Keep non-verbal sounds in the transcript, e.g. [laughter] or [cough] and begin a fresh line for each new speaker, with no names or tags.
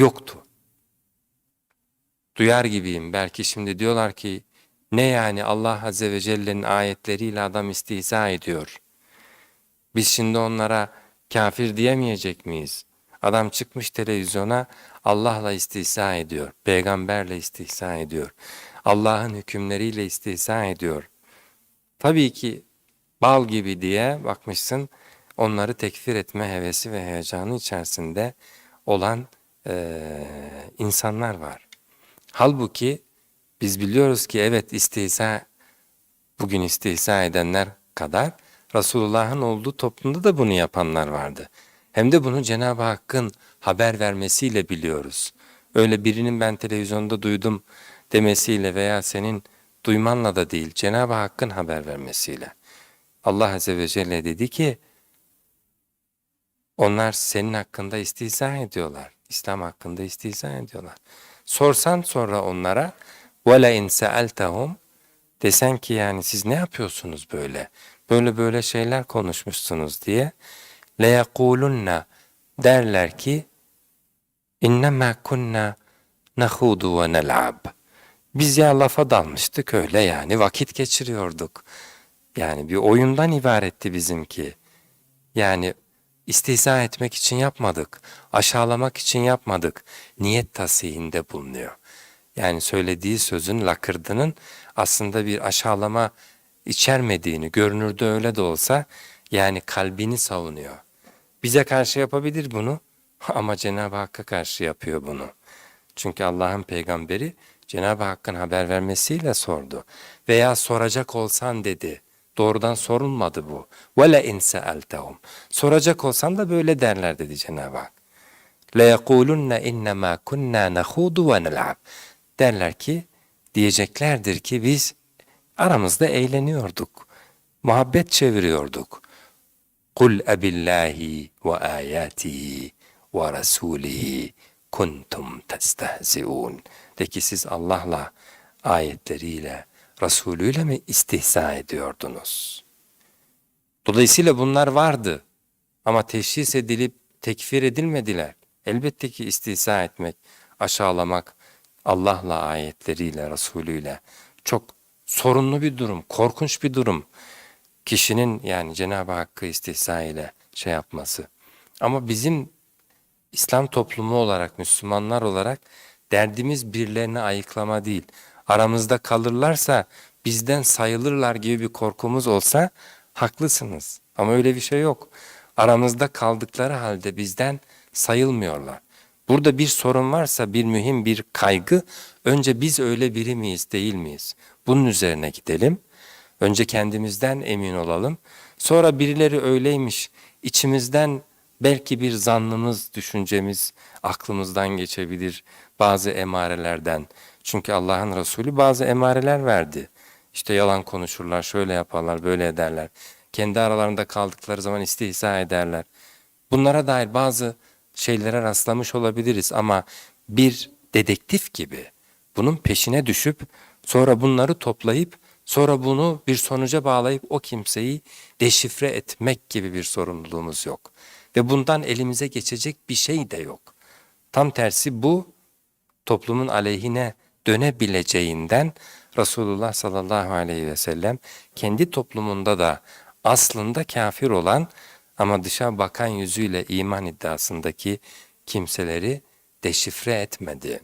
yoktu. Duyar gibiyim. Belki şimdi diyorlar ki ne yani Allah Azze ve Celle'nin ayetleriyle adam istihza ediyor. Biz şimdi onlara kafir diyemeyecek miyiz? Adam çıkmış televizyona Allah'la istihza ediyor, peygamberle istihza ediyor, Allah'ın hükümleriyle istihza ediyor. Tabii ki bal gibi diye bakmışsın onları tekfir etme hevesi ve heyecanı içerisinde olan eee, insanlar var. Halbuki biz biliyoruz ki evet istihza bugün istihza edenler kadar Resulullah'ın olduğu toplumda da bunu yapanlar vardı. Hem de bunu Cenab-ı Hakk'ın haber vermesiyle biliyoruz. Öyle birinin ben televizyonda duydum demesiyle veya senin duymanla da değil, Cenab-ı Hakk'ın haber vermesiyle. Allah Azze ve Celle dedi ki, onlar senin hakkında istihza ediyorlar. İslam hakkında istihza ediyorlar. Sorsan sonra onlara وَلَاِنْ سَأَلْتَهُمْ Desen ki yani siz ne yapıyorsunuz böyle? Böyle böyle şeyler konuşmuşsunuz diye. لَيَقُولُنَّ Derler ki اِنَّمَا كُنَّا نَخُودُ وَنَلْعَبْ Biz ya lafa dalmıştık öyle yani vakit geçiriyorduk. Yani bir oyundan ibaretti bizimki. Yani istihza etmek için yapmadık, aşağılamak için yapmadık. Niyet tasihinde bulunuyor. Yani söylediği sözün lakırdının aslında bir aşağılama içermediğini, görünürde öyle de olsa yani kalbini savunuyor. Bize karşı yapabilir bunu [laughs] ama Cenab-ı Hakk'a karşı yapıyor bunu. Çünkü Allah'ın peygamberi Cenab-ı Hakk'ın haber vermesiyle sordu. Veya soracak olsan dedi. Doğrudan sorulmadı bu. وَلَا اِنْ سَأَلْتَهُمْ Soracak olsan da böyle derler dedi Cenab-ı Hak. لَيَقُولُنَّ اِنَّمَا كُنَّا نَخُودُ وَنَلْعَبْ Derler ki, diyeceklerdir ki biz aramızda eğleniyorduk. Muhabbet çeviriyorduk. قُلْ أَبِاللّٰهِ وَآيَاتِهِ وَرَسُولِهِ kuntum testehziun. De ki siz Allah'la, ayetleriyle, Resulüyle mi istihza ediyordunuz? Dolayısıyla bunlar vardı ama teşhis edilip tekfir edilmediler. Elbette ki istihza etmek, aşağılamak Allah'la, ayetleriyle, Resulüyle çok sorunlu bir durum, korkunç bir durum. Kişinin yani Cenab-ı Hakk'ı istihza ile şey yapması. Ama bizim İslam toplumu olarak, Müslümanlar olarak derdimiz birilerini ayıklama değil. Aramızda kalırlarsa bizden sayılırlar gibi bir korkumuz olsa haklısınız. Ama öyle bir şey yok. Aramızda kaldıkları halde bizden sayılmıyorlar. Burada bir sorun varsa bir mühim bir kaygı önce biz öyle biri miyiz değil miyiz? Bunun üzerine gidelim. Önce kendimizden emin olalım. Sonra birileri öyleymiş. içimizden belki bir zannımız, düşüncemiz aklımızdan geçebilir bazı emarelerden. Çünkü Allah'ın Resulü bazı emareler verdi. İşte yalan konuşurlar, şöyle yaparlar, böyle ederler. Kendi aralarında kaldıkları zaman istihza ederler. Bunlara dair bazı şeylere rastlamış olabiliriz ama bir dedektif gibi bunun peşine düşüp sonra bunları toplayıp sonra bunu bir sonuca bağlayıp o kimseyi deşifre etmek gibi bir sorumluluğumuz yok. Ve bundan elimize geçecek bir şey de yok. Tam tersi bu toplumun aleyhine dönebileceğinden Resulullah sallallahu aleyhi ve sellem kendi toplumunda da aslında kafir olan ama dışa bakan yüzüyle iman iddiasındaki kimseleri deşifre etmedi.